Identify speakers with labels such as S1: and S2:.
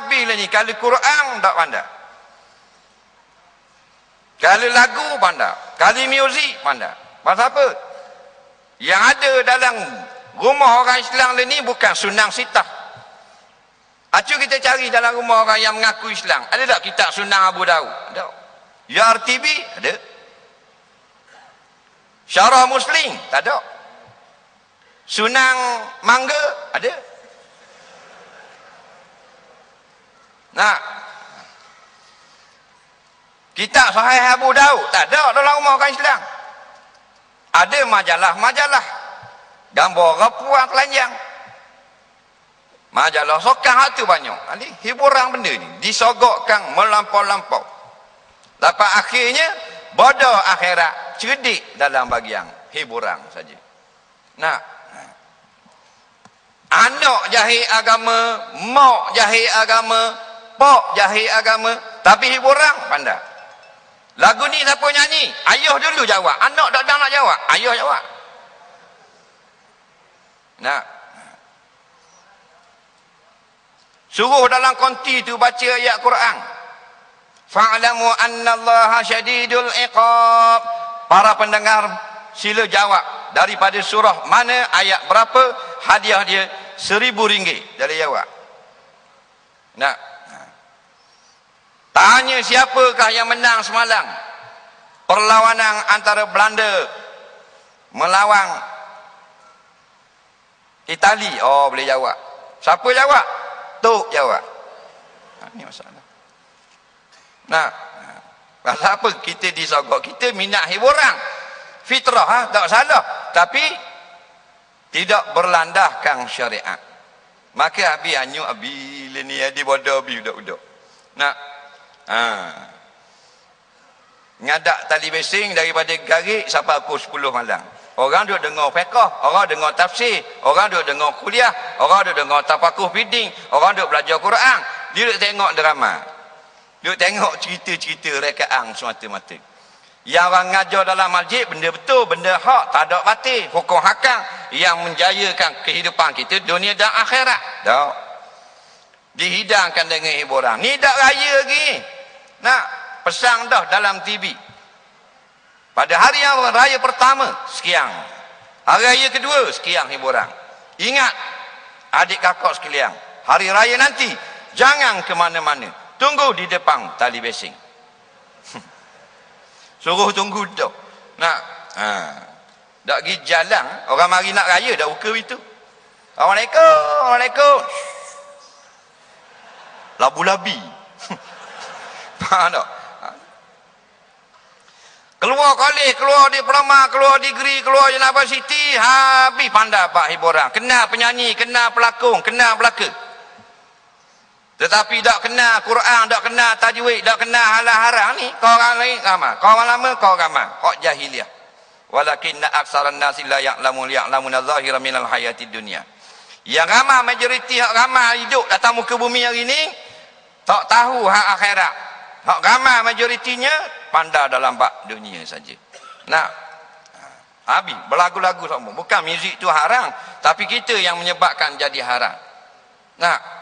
S1: habis lah ni kalau Quran tak pandai kalau lagu pandai kalau muzik pandai pasal apa yang ada dalam rumah orang Islam ni bukan sunang sitah Acu kita cari dalam rumah orang yang mengaku Islam. Ada tak kitab sunang Abu Daud? Ada. Ya RTB? Ada. Syarah Muslim? Tak ada. Sunang Mangga? Ada. Nah. Kitab Sahih Abu Daud? Tak ada dalam rumah orang Islam. Ada majalah-majalah. Gambar rapuan telanjang. Majalah sokang tu banyak. Ini hiburan benda ni. Disogokkan melampau-lampau. Lepas akhirnya, bodoh akhirat cerdik dalam bagian hiburan saja. Nah, anak jahil agama, mak jahil agama, pok jahil agama, tapi hiburan pandai. Lagu ni siapa nyanyi? Ayah dulu jawab. Anak tak nak jawab. Ayah jawab. Nah, Suruh dalam konti tu baca ayat Quran. Fa'lamu anna Allah syadidul iqab. Para pendengar sila jawab daripada surah mana ayat berapa hadiah dia seribu ringgit dari jawab. Nak tanya siapakah yang menang semalam perlawanan antara Belanda melawan Itali. Oh boleh jawab. Siapa jawab? Tok jawab. Ha, ini masalah. Nah, pasal apa kita disogok? Kita minat hiburan. Fitrah, ha? tak salah. Tapi, tidak berlandahkan syariat. Maka Abi anyu, Abi ini Adi bodoh, Abi udak-udak. Nah, ha. ngadak tali besing daripada garik sampai pukul 10 malam. Orang duk dengar fiqh, orang dengar tafsir, orang duk dengar kuliah, orang duk dengar tafakuh biding, orang duk belajar Quran. Dia duk tengok drama. Duk tengok cerita-cerita rekaan semata-mata. Yang orang ngajar dalam masjid benda betul, benda hak, tak ada batil, hukum hakam yang menjayakan kehidupan kita dunia dan akhirat. Tak. Dihidangkan dengan hiburan. Ni dak raya lagi. Nak pesang dah dalam TV. Pada hari raya pertama, sekian. Hari raya kedua, sekian hiburan. Ingat, adik kakak sekalian, hari raya nanti, jangan ke mana-mana. Tunggu di depan tali besing. Suruh tunggu tu. Nak, ha. Tak pergi jalan, orang mari nak raya, dah buka itu. Assalamualaikum, Assalamualaikum. Labu-labi. Faham tak? Keluar kali, keluar di Perama, keluar Geri, keluar di University, habis pandai pak hiburan. Kena penyanyi, kena pelakon, kena pelaka. Tetapi tak kena Quran, tak kena tajwid, tak kena halal haram ni, kau orang lain ramai. Kau orang lama, kau ramai. Kau jahiliah. Walakinna aksaran nasi la ya'lamu ya'lamuna zahira minal hayati dunia. Yang ramai majoriti hak ramai hidup datang muka bumi hari ni tak tahu hak akhirat. Hak ramai majoritinya pandai dalam bak dunia saja. Nak habis berlagu-lagu semua. Bukan muzik tu haram, tapi kita yang menyebabkan jadi haram. Nak